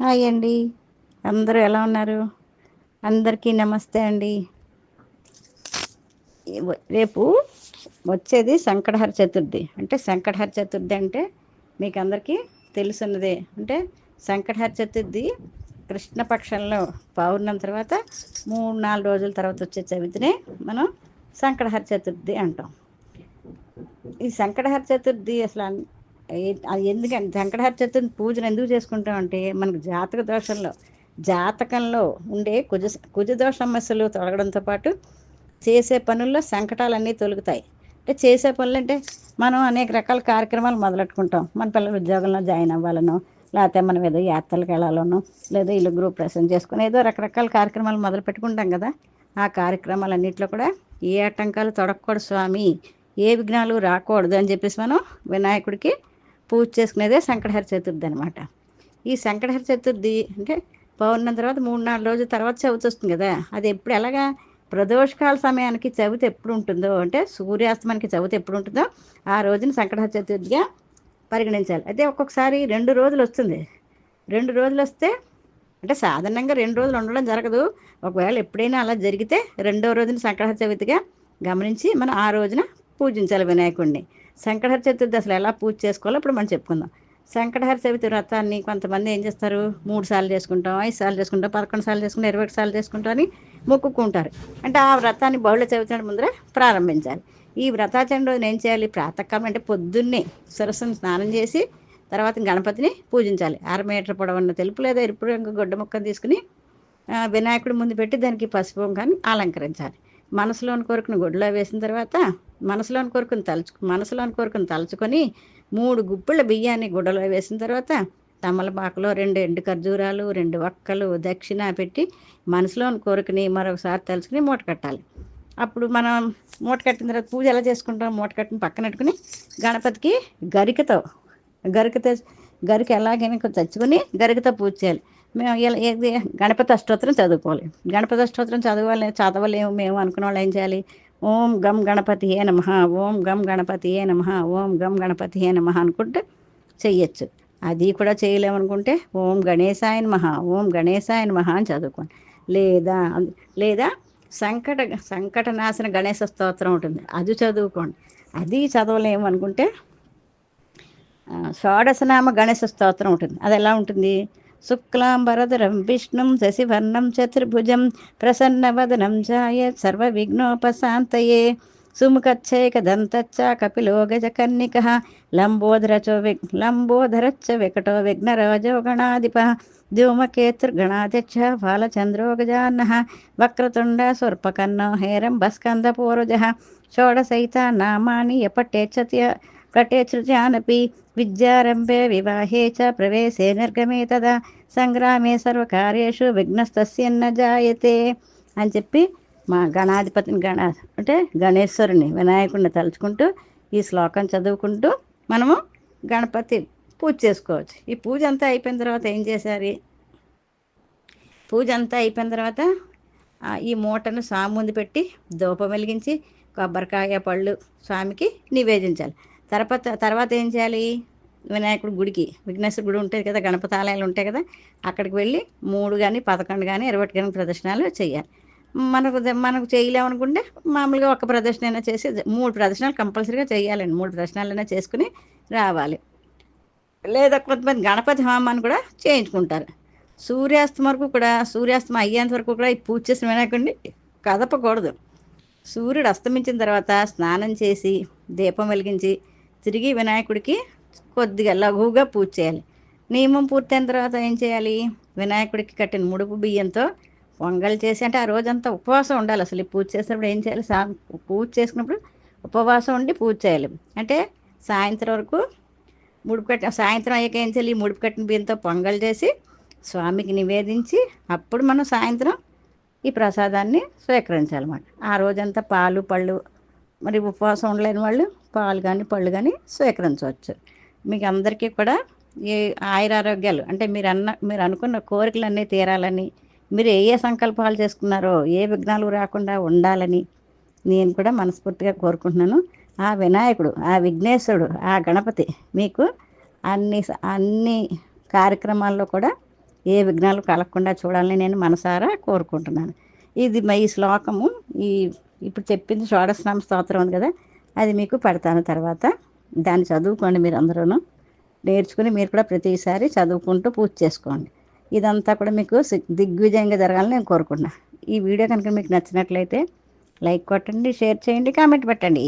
Hi అండి. అందరూ ఎలా ఉన్నారు? అందరికీ నమస్తే అండి. రేపు వచ్చేది సంకటహర చతుర్థి. అంటే సంకటహర చతుర్థి అంటే మీకు అందరికీ తెలుసున్నదే. అంటే సంకటహర చతుర్థి కృష్ణపక్షంలో పౌర్ణం తర్వాత మూడు నాలుగు రోజుల తర్వాత వచ్చే చవితినే మనం సంకటహర చతుర్థి అంటాం. ఈ సంకటహర చతుర్థి అసలు అది ఎందుకంటే వెంకటహర చతుర్థి పూజను ఎందుకు చేసుకుంటాం అంటే మనకు జాతక దోషంలో జాతకంలో ఉండే కుజ కుజ దోష సమస్యలు తొలగడంతో పాటు చేసే పనుల్లో సంకటాలన్నీ తొలుగుతాయి. అంటే చేసే పనులు అంటే మనం అనేక రకాల కార్యక్రమాలు మొదలెట్టుకుంటాం. మన పిల్లలు ఉద్యోగంలో జాయిన్ అవ్వాలనో లేకపోతే మనం ఏదో యాత్రలకు వెళ్ళాలనో లేదా ఇల్లు గ్రూప్ ప్రసెంట్ చేసుకుని ఏదో రకరకాల కార్యక్రమాలు మొదలు పెట్టుకుంటాం కదా. ఆ కార్యక్రమాలన్నింటిలో కూడా ఏ ఆటంకాలు తొడగకూడదు స్వామి ఏ విఘ్నాలు రాకూడదు అని చెప్పేసి మనం వినాయకుడికి పూజ చేసుకునేదే సంకటహర చతుర్థి అనమాట ఈ సంకటహర చతుర్థి అంటే పౌర్ణం తర్వాత మూడు నాలుగు రోజుల తర్వాత చవితి వస్తుంది కదా. అది ఎప్పుడు ఎలాగా? ప్రదోషకాల సమయానికి చవితి ఎప్పుడు ఉంటుందో అంటే సూర్యాస్తమానికి చవితి ఎప్పుడు ఉంటుందో ఆ రోజున సంకటహర చతుర్థిగా పరిగణించాలి. అయితే ఒక్కొక్కసారి రెండు రోజులు వస్తుంది. రెండు రోజులు వస్తే అంటే సాధారణంగా రెండు రోజులు ఉండడం జరగదు. ఒకవేళ ఎప్పుడైనా అలా జరిగితే రెండో రోజున సంకటహర చవితిగా గమనించి మనం ఆ రోజున పూజించాలి వినాయకుడిని శంకటహర చతుర్థి అసలు ఎలా పూజ చేసుకోవాలో ఇప్పుడు మనం చెప్పుకుందాం. శంకటహర చవితి వ్రతాన్ని కొంతమంది ఏం చేస్తారు? మూడు సార్లు చేసుకుంటాం ఐదు సార్లు చేసుకుంటాం పదకొండు సార్లు చేసుకుంటాం ఇరవై ఒకటి సార్లు చేసుకుంటాం అని మొక్కుకుంటారు. అంటే ఆ వ్రతాన్ని బహుళ చవితి ముందర ప్రారంభించాలి. ఈ వ్రతాచరణ రోజున ఏం చేయాలి? ప్రాతకాలం అంటే పొద్దున్నే సరస్సును స్నానం చేసి తర్వాత గణపతిని పూజించాలి. అర మీటర్ పొడవున్న తెలుపు లేదా ఎరుపు రంగు గొడ్డ ముక్కను తీసుకుని వినాయకుడి ముందు పెట్టి దానికి పసుపు కానీ అలంకరించాలి. మనసులోని కోరికను గుడ్లో వేసిన తర్వాత మనసులోని కోరికను తలుచు మనసులోని కోరికను తలుచుకొని మూడు గుప్పిళ్ళ బియ్యాన్ని గుడ్డలో వేసిన తర్వాత తమలపాకులో రెండు ఎండు ఖర్జూరాలు రెండు వక్కలు దక్షిణ పెట్టి మనసులోని కోరికని మరొకసారి తలుచుకుని మూట కట్టాలి. అప్పుడు మనం మూట కట్టిన తర్వాత పూజ ఎలా చేసుకుంటాం? మూట కట్టిన పక్కన పెట్టుకుని గణపతికి గరికతో గరికతో గరిక ఎలాగైనా తెచ్చుకొని గరికతో పూజ చేయాలి. మేము ఇలా ఏది గణపతి అష్టోత్తరం చదువుకోవాలి. గణపతి అష్టోత్తరం చదవాలి చదవలేము మేము అనుకున్న వాళ్ళు ఏం చేయాలి? ఓం గం గణపతి ఏ నమ ఓం గం గణపతి ఏ నమ ఓం గం గణపతి ఏ నమ అనుకుంటే చెయ్యొచ్చు. అది కూడా చేయలేమనుకుంటే ఓం గణేశాయ నమః ఓం గణేశాయ నమః అని చదువుకోండి. లేదా లేదా సంకట సంకటనాశన గణేశ స్తోత్రం ఉంటుంది. అది చదువుకోండి. అది చదవలేము అనుకుంటే షోడశనామ గణేశ స్తోత్రం ఉంటుంది. అది ఎలా ఉంటుంది? శుక్లాంబరధరం విష్ణుం శశివర్ణం చతుర్భుజం ప్రసన్నవదనం ఛాయ సర్వవిఘ్నోపశాంతయే. సుముఖచ్చైకదంతచ్చ కపిలో గజకర్ణిక లంబోధరచో విగ్ లంబోధరచ్చ వికటో విఘ్నరాజో గణాధిప ధూమకేతుర్గణాధ్యక్ష బాలచంద్రో గజాన్న వక్రతుండ స్వర్పకన్నో స్వర్పకర్ణో హేరంబస్కందపూర్వజ షోడశైత నామాని యపటేచ్చతి పటేచ్యుజానపి విద్యారంభే వివాహే చ ప్రవేశే నిర్గమే తదా. సంగ్రామే సర్వకార్యేషు విఘ్నస్తస్యన్న జాయతే అని చెప్పి మా గణాధిపతిని గణ అంటే గణేశ్వరుని వినాయకుడిని తలుచుకుంటూ ఈ శ్లోకం చదువుకుంటూ మనము గణపతి పూజ చేసుకోవచ్చు. ఈ పూజ అంతా అయిపోయిన తర్వాత ఏం చేశారు? పూజ అంతా అయిపోయిన తర్వాత ఈ మూటను స్వామి ముందు పెట్టి దూపం వెలిగించి కొబ్బరికాయ పళ్ళు స్వామికి నివేదించాలి. తర్వాత తర్వాత ఏం చేయాలి? వినాయకుడి గుడికి విఘ్నేశ్వర గుడి ఉంటుంది కదా గణపతి ఆలయాలు ఉంటాయి కదా అక్కడికి వెళ్ళి మూడు కానీ పదకొండు కానీ ఇరవై ఒకటి కానీ ప్రదర్శనలు చేయాలి. మనకు మనకు చేయలేమనుకుంటే మామూలుగా ఒక ప్రదర్శన అయినా చేసి మూడు ప్రదర్శనలు కంపల్సరీగా చేయాలండి. మూడు ప్రదర్శనలైనా చేసుకుని రావాలి. లేదా కొంతమంది గణపతి హోమాన్ని కూడా చేయించుకుంటారు. సూర్యాస్తం వరకు కూడా సూర్యాస్తం అయ్యేంత వరకు కూడా ఈ పూజ చేసిన వినాయకుడిని కదపకూడదు. సూర్యుడు అస్తమించిన తర్వాత స్నానం చేసి దీపం వెలిగించి తిరిగి వినాయకుడికి కొద్దిగా లఘువుగా పూజ చేయాలి. నియమం పూర్తయిన తర్వాత ఏం చేయాలి? వినాయకుడికి కట్టిన ముడుపు బియ్యంతో పొంగల్ చేసి అంటే ఆ రోజంతా ఉపవాసం ఉండాలి. అసలు పూజ చేసినప్పుడు ఏం చేయాలి? సా పూజ చేసుకున్నప్పుడు ఉపవాసం ఉండి పూజ చేయాలి. అంటే సాయంత్రం వరకు ముడుపు కట్టిన సాయంత్రం అయ్యాక ఏం చేయాలి? ముడుపు కట్టిన బియ్యంతో పొంగల్ చేసి స్వామికి నివేదించి అప్పుడు మనం సాయంత్రం ఈ ప్రసాదాన్ని స్వీకరించాలన్నమాట. ఆ రోజంతా పాలు పళ్ళు మరి ఉపవాసం ఉండలేని వాళ్ళు పాలు కానీ పళ్ళు కానీ స్వీకరించవచ్చు. మీకు అందరికీ కూడా ఈ ఆయురారోగ్యాలు అంటే మీరు అన్న మీరు అనుకున్న కోరికలన్నీ తీరాలని మీరు ఏ ఏ సంకల్పాలు చేసుకున్నారో ఏ విఘ్నాలు రాకుండా ఉండాలని నేను కూడా మనస్ఫూర్తిగా కోరుకుంటున్నాను. ఆ వినాయకుడు ఆ విఘ్నేశ్వరుడు ఆ గణపతి మీకు అన్ని అన్ని కార్యక్రమాల్లో కూడా ఏ విఘ్నాలు కలగకుండా చూడాలని నేను మనసారా కోరుకుంటున్నాను. ఇది మా ఈ శ్లోకము. ఈ ఇప్పుడు చెప్పింది షోడశనామ స్తోత్రం ఉంది కదా అది మీకు పెడతాను తర్వాత. దాన్ని చదువుకోండి మీరు అందరూ నేర్చుకుని మీరు కూడా ప్రతిసారి చదువుకుంటూ పూజ చేసుకోండి. ఇదంతా కూడా మీకు దిగ్విజయంగా జరగాలని నేను కోరుకున్నా ఈ వీడియో కనుక మీకు నచ్చినట్లయితే లైక్ కొట్టండి షేర్ చేయండి కామెంట్ పెట్టండి.